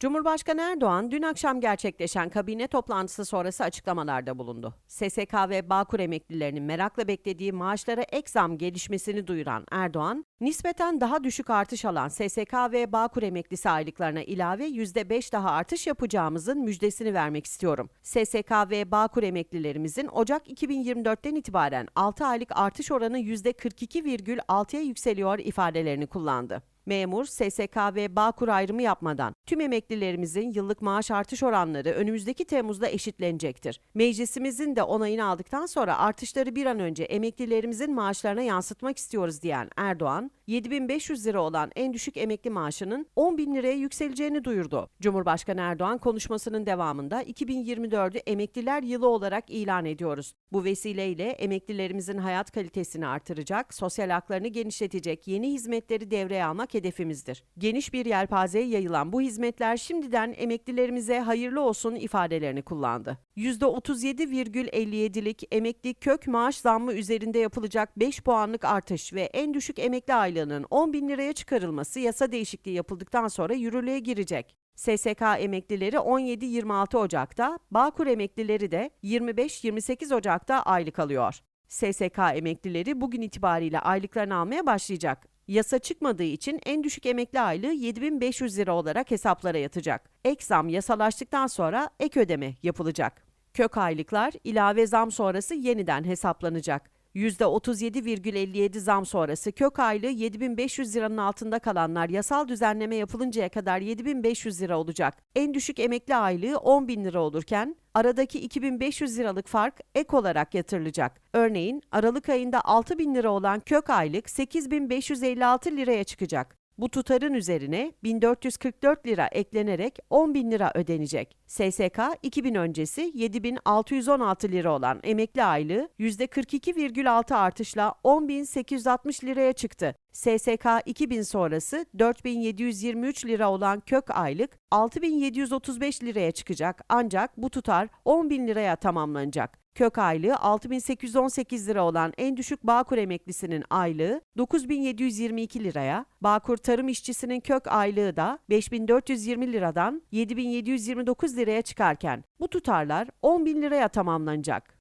Cumhurbaşkanı Erdoğan dün akşam gerçekleşen kabine toplantısı sonrası açıklamalarda bulundu. SSK ve Bağkur emeklilerinin merakla beklediği maaşlara ek zam gelişmesini duyuran Erdoğan, nispeten daha düşük artış alan SSK ve Bağkur emeklisi aylıklarına ilave %5 daha artış yapacağımızın müjdesini vermek istiyorum. SSK ve Bağkur emeklilerimizin Ocak 2024'ten itibaren 6 aylık artış oranı %42,6'ya yükseliyor ifadelerini kullandı. Memur, SSK ve Bağkur ayrımı yapmadan tüm emeklilerimizin yıllık maaş artış oranları önümüzdeki Temmuz'da eşitlenecektir. Meclisimizin de onayını aldıktan sonra artışları bir an önce emeklilerimizin maaşlarına yansıtmak istiyoruz diyen Erdoğan, 7500 lira olan en düşük emekli maaşının 10 bin liraya yükseleceğini duyurdu. Cumhurbaşkanı Erdoğan konuşmasının devamında 2024'ü emekliler yılı olarak ilan ediyoruz. Bu vesileyle emeklilerimizin hayat kalitesini artıracak, sosyal haklarını genişletecek yeni hizmetleri devreye almak hedefimizdir. Geniş bir yelpazeye yayılan bu hizmetler şimdiden emeklilerimize hayırlı olsun ifadelerini kullandı. %37,57'lik emekli kök maaş zammı üzerinde yapılacak 5 puanlık artış ve en düşük emekli aylığının 10 bin liraya çıkarılması yasa değişikliği yapıldıktan sonra yürürlüğe girecek. SSK emeklileri 17-26 Ocak'ta, Bağkur emeklileri de 25-28 Ocak'ta aylık alıyor. SSK emeklileri bugün itibariyle aylıklarını almaya başlayacak. Yasa çıkmadığı için en düşük emekli aylığı 7500 lira olarak hesaplara yatacak. Ek zam yasalaştıktan sonra ek ödeme yapılacak. Kök aylıklar ilave zam sonrası yeniden hesaplanacak. %37,57 zam sonrası kök aylığı 7500 liranın altında kalanlar yasal düzenleme yapılıncaya kadar 7500 lira olacak. En düşük emekli aylığı 10 bin lira olurken aradaki 2500 liralık fark ek olarak yatırılacak. Örneğin Aralık ayında 6 bin lira olan kök aylık 8556 liraya çıkacak. Bu tutarın üzerine 1444 lira eklenerek 10 bin lira ödenecek. SSK 2000 öncesi 7616 lira olan emekli aylığı %42,6 artışla 10.860 liraya çıktı. SSK 2000 sonrası 4723 lira olan kök aylık 6735 liraya çıkacak ancak bu tutar 10 bin liraya tamamlanacak. Kök aylığı 6818 lira olan en düşük Bağkur emeklisinin aylığı 9722 liraya, Bağkur tarım işçisinin kök aylığı da 5420 liradan 7729 liraya çıkarken bu tutarlar 10 bin liraya tamamlanacak.